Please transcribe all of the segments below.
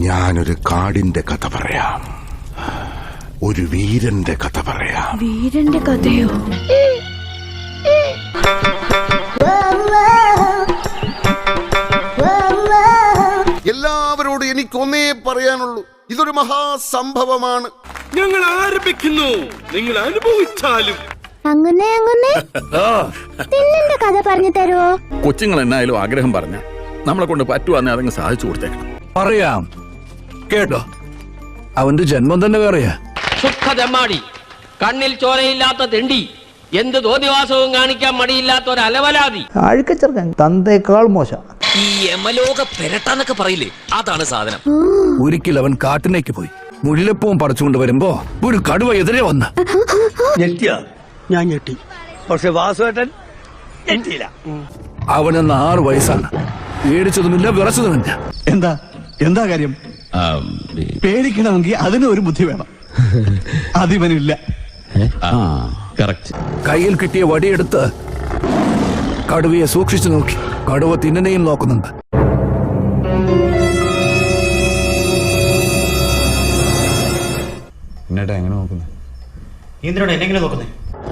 ഞാനൊരു കാടിന്റെ കഥ പറയാം. ഒരു വീരന്റെ കഥ പറയാം. വീരന്റെ കഥയോ? എല്ലാവരോടും എനിക്കൊന്നേ പറയാനുള്ളൂ. ഇതൊരു മഹാസംഭവമാണ്. ഞങ്ങൾ ആരംഭിക്കുന്നു. നിങ്ങൾ അനുഭവിച്ചാലും. അങ്ങനെ അങ്ങനെ? തിന്നന്റെ കഥ പറഞ്ഞു തരുമോ കൊച്ചുങ്ങൾ എന്നായാലും ആഗ്രഹം പറഞ്ഞ. നമ്മളെ കൊണ്ട് പറ്റുവാന്നെ അതങ്ങ് സാധിച്ചു കൊടുത്തേക്കണം. പറയാം. കേട്ടോ. അവന്റെ ജന്മം തന്നെ വേറെയാ. സുഖതെമ്മാടി കണ്ണിൽ ചോരയില്ലാത്ത തെണ്ടി എന്ത് തോതിവാസവും കാണിക്കാൻ മടിയില്ലാത്ത ഒരു അലവലാതി. അഴുക്കച്ചെറുക്കൻ തന്തേക്കാൾ മോശം. ഈ യമലോക പെരട്ടാന്നൊക്കെ പറയില്ലേ? അതാണ് സാധനം. ഒരിക്കൽ അവൻ കാട്ടിലേക്ക് പോയി. മുഴിലപ്പവും പറിച്ചുകൊണ്ട് വരുമ്പോ ഒരു കടുവ എതിരെ വന്ന്. ഞെട്ടിയ? ഞാൻ ഞെട്ടി. പക്ഷെ വാസുവേട്ടൻ ഞെട്ടിയില്ല. അവനെന്ന് ആറു വയസ്സാണ്. പേടിച്ചതുമില്ല വിറച്ചതുമില്ല. എന്താ? എന്താ കാര്യം? പേടിക്കണമെങ്കിൽ അതിന് ഒരു ബുദ്ധി വേണം. അതിവനില്ല. കയ്യിൽ കിട്ടിയ വടിയെടുത്ത് കടുവയെ സൂക്ഷിച്ചു നോക്കി. കടുവ തിന്നനെയും നോക്കുന്നുണ്ട്.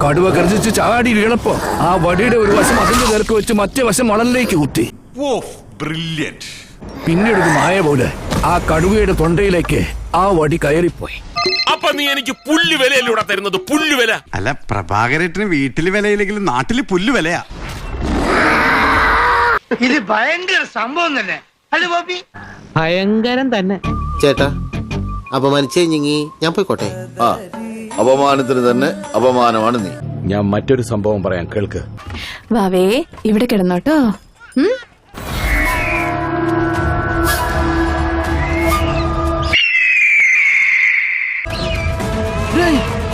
കടുവ ഗർജിച്ച് ചാടി വീണപ്പോ ആ വടിയുടെ ഒരു വശം അതിന്റെ നിരക്ക് വെച്ച് മറ്റേ വശം മണലിലേക്ക് കുത്തി പിന്നീട് മായ പോലെ ആ കടുവയുടെ തൊണ്ടയിലേക്ക് ആ വടി കയറിപ്പോയി. അപ്പൊ നീ എനിക്ക് പുല്ല് വിലയിലൂടെ തരുന്നത്? പുല്ല് വില. അല്ല പ്രഭാകരേട്ടന് വീട്ടിൽ വിലയില്ലെങ്കിലും നാട്ടിൽ പുല്ല് വിലയാ. ഇത് ഭയങ്കര സംഭവം തന്നെ. അല്ലേ ബോബി? ഭയങ്കരം തന്നെ. ചേട്ടാ അപമാനിച്ചേ ഞിങ്ങി. ഞാൻ പോയിക്കോട്ടെ. ആ അപമാനത്തിന് തന്നെ അപമാനമാണ് നീ. ഞാൻ മറ്റൊരു സംഭവം പറയാം കേൾക്ക്. വാവേ ഇവിടെ കിടന്നോട്ടോ.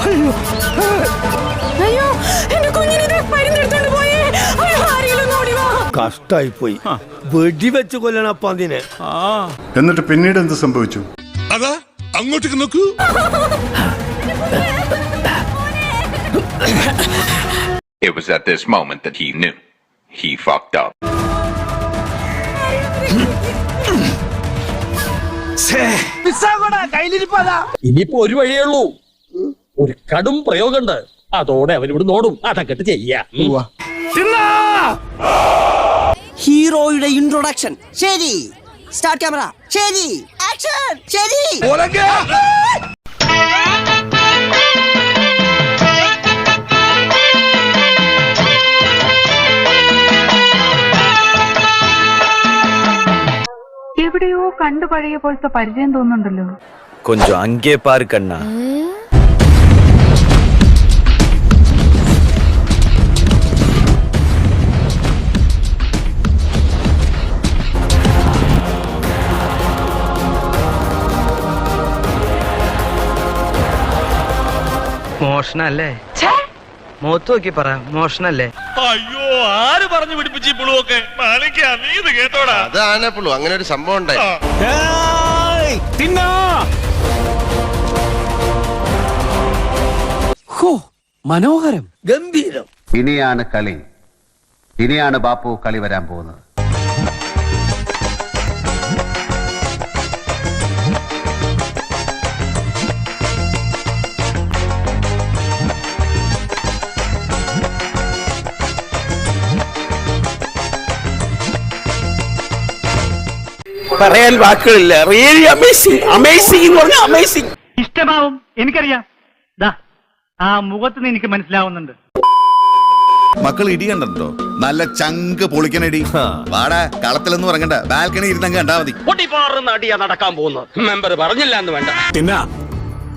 ഉം? അയ്യോ എന്റെ കുഞ്ഞിനെ മരുന്നെടുത്തോണ്ട് പോയേ. അയ്യോ, ആരെങ്കിലും ഒന്ന് ഓടി വാ. കഷ്ടായി പോയി വെടിവെച്ച് കൊല്ലണ അതിനെ എന്നിട്ട് പിന്നീട് എന്ത് സംഭവിച്ചു? അതാ അങ്ങോട്ടേക്ക് നോക്കൂ. It was at this moment that he knew. He fucked up. ഇനിയിപ്പോ ഒരു വഴിയേ ഉള്ളൂ. ഒരു കടും പ്രയോഗമുണ്ട് അതോടെ അവൻ ഇവിടെ നോടും അതൊക്കെ ചെയ്യാ. ഹീറോയുടെ ഇൻട്രൊഡക്ഷൻ ശരി. സ്റ്റാർട്ട് ക്യാമറ ശരി. ആക്ഷൻ ശരി. എവിടെയോ കണ്ടു പഴയ പോലത്തെ പരിചയം തോന്നുന്നുണ്ടല്ലോ. കൊഞ്ചോ അങ്കേ പാര് കണ്ണ. മോഷണല്ലേ മുഖത്ത് നോക്കി പറ മോഷണല്ലേ അയ്യോ ആര് പറഞ്ഞു പിടിപ്പിച്ചു പുളുവൊക്കെ? നീ ഇത് കേട്ടോടാ. അതാണ് പുളു അങ്ങനെ ഒരു സംഭവം ഉണ്ടായി. മനോഹരം. ഗംഭീരം. ഇനിയാണ് കളി. ഇനിയാണ് ബാപ്പു കളി വരാൻ പോകുന്നത്. പറയാൻ വാക്കുകളില്ല. റിയലി അമേസിംഗ് അമേസിംഗ് എന്ന് പറഞ്ഞാൽ അമേസിംഗ് ഇഷ്ടമാവും. എനിക്കറിയാം. ദാ ആ മുഖത്ത് നിന്ന് എനിക്ക് മനസ്സിലാവുന്നുണ്ട്. മക്കൾ ഇടി കണ്ടോ നല്ല ചങ്ക് പൊളിക്കണടി വാടാ കളത്തിലൊന്നും ഇറങ്ങണ്ട. ബാൽക്കണി ഇരുന്നങ്ങ് കണ്ടാ മതി. പൊട്ടിപ്പാറുന്ന അടിയാ നടക്കാൻ പോകുന്നത്. മെമ്പർ പറഞ്ഞില്ല എന്ന് വേണ്ട. തിന്ന.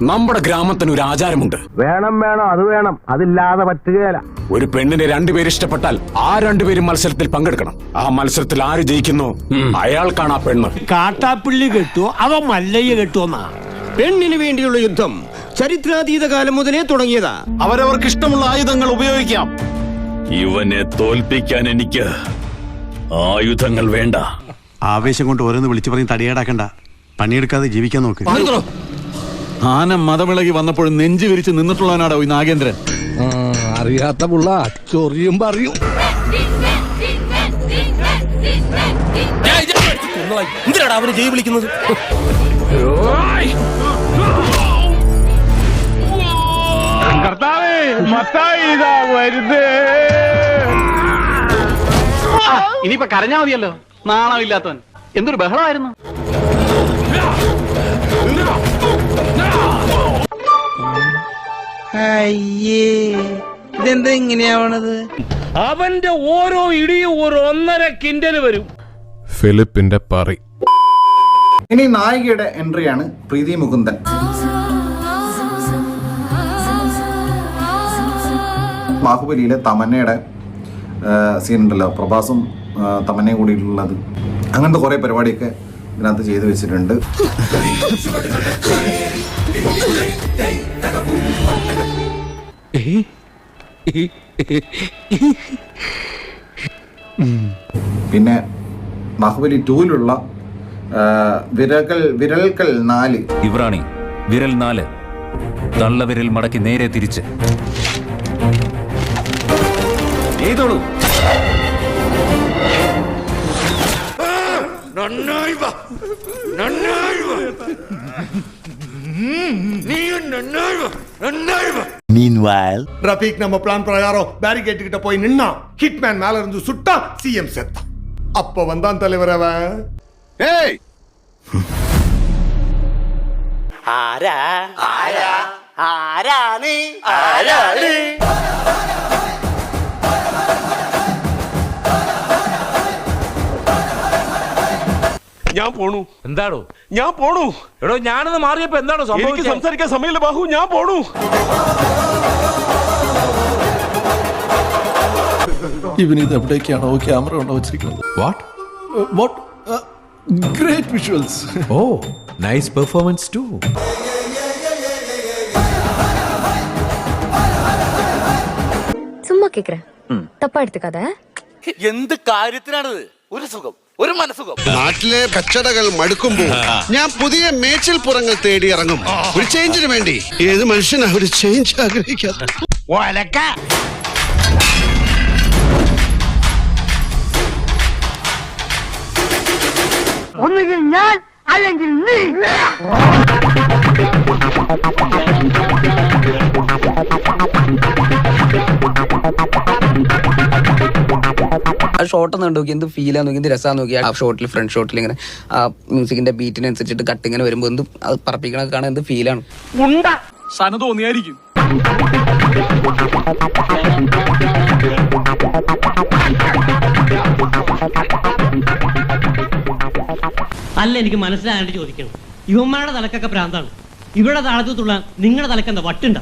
നമ്മുടെ ഗ്രാമത്തിന് ഒരു ആചാരമുണ്ട്. വേണം വേണം അത് വേണം. അതില്ലാതെ പറ്റുകയല്ല ഒരു പെണ്ണിനെ രണ്ടുപേര് ഇഷ്ടപ്പെട്ടാൽ ആ രണ്ടുപേരും മത്സരത്തിൽ പങ്കെടുക്കണം. ആ മത്സരത്തിൽ ആര് ജയിക്കുന്നു? അയാൾക്കാണ് ആ പെണ്ണ്. കാട്ടാപ്പിള്ളി കെട്ടുവോ അവ മല്ലയ്യ കെട്ടുവോന്നാ പെണ്ണിന് വേണ്ടിയുള്ള യുദ്ധം ചരിത്രാതീത കാലം മുതലേ തുടങ്ങിയതാ. അവരവർക്ക് ഇഷ്ടമുള്ള ആയുധങ്ങൾ ഉപയോഗിക്കാം. ഇവനെ തോൽപ്പിക്കാൻ എനിക്ക് ആയുധങ്ങൾ വേണ്ട. ആവേശം കൊണ്ട് ഓരോന്ന് വിളിച്ചു പറഞ്ഞ് തടിയേടാക്കണ്ട. പണിയെടുക്കാതെ ജീവിക്കാൻ നോക്ക്. ആന മതമിളകി വന്നപ്പോഴും നെഞ്ചു വിരിച്ച് നിന്നിട്ടുള്ളവനാടോ ഈ നാഗേന്ദ്രൻ? അറിയാത്ത പുള്ള ചൊറിയും പറയും. അവന് ജയ് വിളിക്കുന്നത് ഇനിയിപ്പൊ കരഞ്ഞാ മതിയല്ലോ. നാണമില്ലാത്തവൻ. എന്തൊരു ബഹളമായിരുന്നു. ഇതെന്താ ഇങ്ങനെയാവണത്? അവന്റെ ഓരോ ഇടിയും ഒരു ഒന്നര കിൻഡൽ വരും. ഫിലിപ്പിന്റെ പറി. ഇനി നായികയുടെ എൻട്രിയാണ് പ്രീതി മുകുന്ദൻ. ബാഹുബലിയിലെ തമന്നയുടെ സീൻ ഉണ്ടല്ലോ. പ്രഭാസും ആ, തമന്നയും കൂടിയിട്ടുള്ളത്. അങ്ങനത്തെ കുറേ പരിപാടിയൊക്കെ ഇതിനകത്ത് ചെയ്തു വെച്ചിട്ടുണ്ട്. പിന്നെ ബാഹുബലി ടൂവിലുള്ള വിരകൾ വിരൽകൾ നാല്. ഇവറാണി വിരൽ നാല്. തള്ളവിരൽ മടക്കി നേരെ തിരിച്ച്. ചെയ്തോളൂ ரஃபீக் நம்ம பிளான் பிரகாரம் பேரிகேட் கிட்ட போய் நின்னா ஹிட்மேன் மேல இருந்து சுட்டா சிஎம் செத்தான் அப்ப வந்தான் தலைவர் அவன். ഏയ് ഞാൻ പോണു എന്താണോ ഞാൻ പോണു എടോ ഞാനത് മാറിയപ്പോ എന്താണോ എനിക്ക് സംസാരിക്കാൻ സമയമില്ല ബാഹു ഞാൻ പോണു ഇവന് ഇത് എവിടേക്കാണോ ക്യാമറ ഉണ്ടോ വെച്ചിരിക്കുന്നത് what what great visuals oh nice performance to சும்மா கேக்குறேன் தப்பா எடுத்துக்காத എന്ത് കാര്യത്തിനാണിത് ഒരു സുഖം ഒരു മനസ്സുഖം. നാട്ടിലെ കച്ചടകൾ മടുക്കുമ്പോൾ ഞാൻ പുതിയ മേച്ചിൽ പുറങ്ങൾ തേടി ഇറങ്ങും. ഒരു ചേഞ്ചിന് വേണ്ടി. ഏത് മനുഷ്യനാ ഒരു ചേഞ്ച് ആഗ്രഹിക്കാത്ത? ഒന്നുകിൽ ഞാൻ അല്ലെങ്കിൽ നീ. ആ ഷോട്ട് ഒന്ന് നോക്കി. എന്ത് ഫീലാ നോക്കി എന്ത് രസാന്ന് നോക്കി. ആ ഷോട്ടിൽ ഫ്രണ്ട് ഷോട്ടിൽ ഇങ്ങനെ ആ മ്യൂസിക്കിന്റെ ബീറ്റിനനുസരിച്ചിട്ട് കട്ട് ഇങ്ങനെ വരുമ്പോൾ എന്ത് അത് പറപ്പിക്കണ കാണാൻ എന്ത് ഫീലാണ് സന തോന്നിയായിരിക്കും. അല്ല എനിക്ക് മനസ്സിലായിട്ട് ചോദിക്കണം. ഇവന്മാരുടെ തലക്കൊക്കെ പ്രാന്താണ്. ഇവിടെ താഴത്തുള്ള നിങ്ങളുടെ തലക്ക് എന്താ വട്ടുണ്ടോ?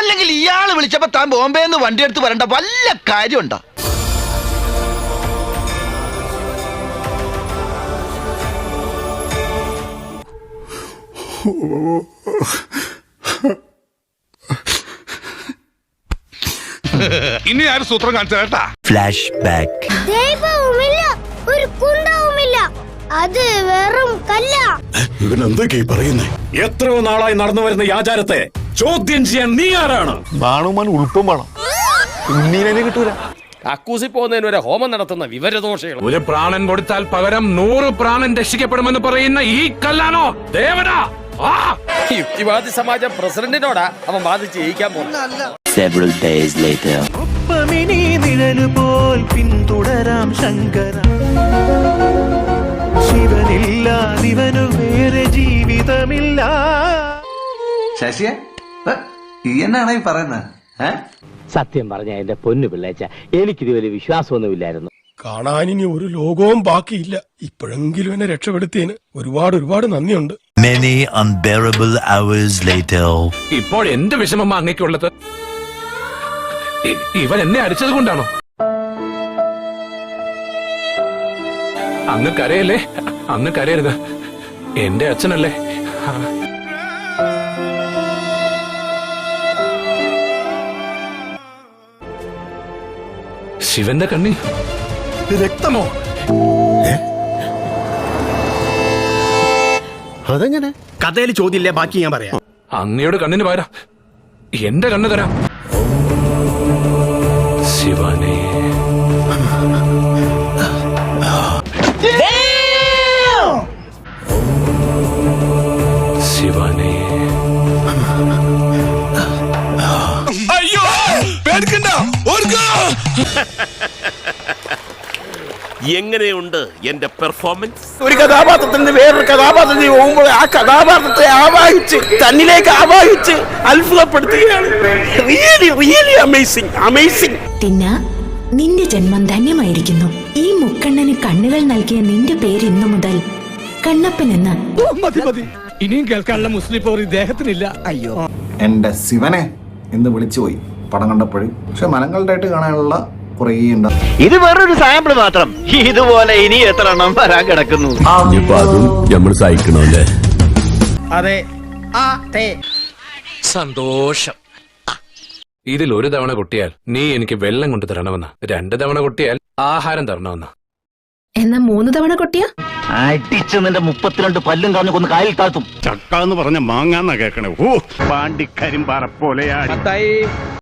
അല്ലെങ്കിൽ ഇയാൾ വിളിച്ചപ്പോ താൻ ബോംബെന്ന് വണ്ടി എടുത്ത് വരണ്ട വല്ല കാര്യമുണ്ടോ? ഇനി ആരും സൂത്രം കാണിച്ചു കേട്ടാ? ദൈവവുമില്ല ഒരു കുണ്ടാവുമില്ല അത് വെറും കല്ല. ഇവൻ എന്തൊക്കെയാ പറയുന്നേ? എത്രയോ നാളായി നടന്നു വരുന്ന ഈ ആചാരത്തെ ചോദ്യം ചെയ്യാൻ നീ ആരാണ്? ബാണുമാൻ ഉൾപ്പം വേണം. ഉണ്ണീനെ കിട്ടൂല. അക്കൂസി പോകുന്നതിന് വരെ ഹോമം നടത്തുന്ന വിവരദോഷികൾ ഒരു പ്രാണൻ കൊടുത്താൽ പകരം നൂറ് പ്രാണൻ രക്ഷിക്കപ്പെടുമെന്ന് പറയുന്ന ഈ കല്ലാണോ? ദേവനാ! യുക്തിവാദി സമാജം പ്രസിഡന്റിനോടാ അവൻ വാദിച്ച് ജയിക്കാൻ പോകുന്നു നിഴലുപോൽ പിന്തുടരാം ശങ്കര. ശിവനില്ലാതിവനു വേറെ ജീവിതമില്ല. ശശിയെ? ഈ എന്നാണ് ഈ പറയുന്നത്? സത്യം പറഞ്ഞ എന്റെ പൊന്നു പിള്ളേച്ച എനിക്കിത് വലിയ വിശ്വാസമൊന്നുമില്ലായിരുന്നു. കാണാനിനി ഇനി ഒരു ലോകവും ബാക്കിയില്ല. ഇപ്പോഴെങ്കിലും എന്നെ രക്ഷപ്പെടുത്തിയതിന് ഒരുപാട് ഒരുപാട് നന്ദിയുണ്ട്. Many unbearable hours later. ഇപ്പോൾ എന്റെ വിഷമം അങ്ങേക്കുള്ളത് ഇ- ഇവൻ എന്നെ അടിച്ചത് കൊണ്ടാണോ? അങ്ങ് കരയല്ലേ? അങ്ങ് കരയരുത്. എന്റെ അച്ഛനല്ലേ? ശിവന്റെ കണ്ണി. രക്തമോ? അതെങ്ങനെ? കഥയിൽ ചോദ്യമില്ല ബാക്കി ഞാൻ പറയാം. അങ്ങയുടെ കണ്ണിന് പകരം എന്റെ കണ്ണ് തരാം. ശിവനെ. എങ്ങനെയുണ്ട് എന്റെ പെർഫോമൻസ് ഒരു കഥാപാത്രത്തിൽ നിന്ന് വേറൊരു കഥാപാത്രത്തിൽ പോകുമ്പോൾ ആ കഥാപാത്രത്തെ ആവാഹിച്ച് തന്നിലേക്ക് ആവാഹിച്ച് അത്ഭുതപ്പെടുത്തുകയാണ്. റിയലി റിയലി അമേസിംഗ് അമേസിംഗ് തിന്ന നിന്റെ ജന്മം ധന്യമായിരിക്കുന്നു. ഈ മുക്കണ്ണന് കണ്ണുകൾ നൽകിയ നിന്റെ പേര് ഇന്നു മുതൽ കണ്ണപ്പൻ എന്ന്. മതി മതി. ഇനിയും കേൾക്കാനുള്ള മുസ്ലിം പോർ ഇദ്ദേഹത്തിനില്ല. അയ്യോ. എന്റെ ശിവനെ എന്ന് വിളിച്ചുപോയി. പടം കണ്ടപ്പോഴും. പക്ഷെ മലങ്ങളുടെയായിട്ട് കാണാനുള്ള കുറേ ഉണ്ട് ഇത് വേറൊരു സാമ്പിൾ മാത്രം. ഇതുപോലെ ഇനി എത്ര എണ്ണം വരാൻ കിടക്കുന്നു? അതും നമ്മൾ സഹിക്കണമല്ലേ? അതെ. ആ തേ സന്തോഷം. ഇതിൽ ഒരു തവണ കൊട്ടിയാൽ നീ എനിക്ക് വെള്ളം കൊണ്ട് തരണമെന്ന്. രണ്ട് തവണ കൊട്ടിയാൽ ആഹാരം തരണമെന്ന്. എന്നാ മൂന്ന് തവണ കൊട്ടിയ? അടിച്ച് നിന്റെ മുപ്പത്തിരണ്ട് പല്ലും കളഞ്ഞു കൊന്ന് കായൽ താഴ്ത്തും. ചക്ക എന്ന് പറഞ്ഞ മാങ്ങാന്നാ കേക്കണേ. ഓ പാണ്ടിക്കരിമ്പാറ പോലെയാടി.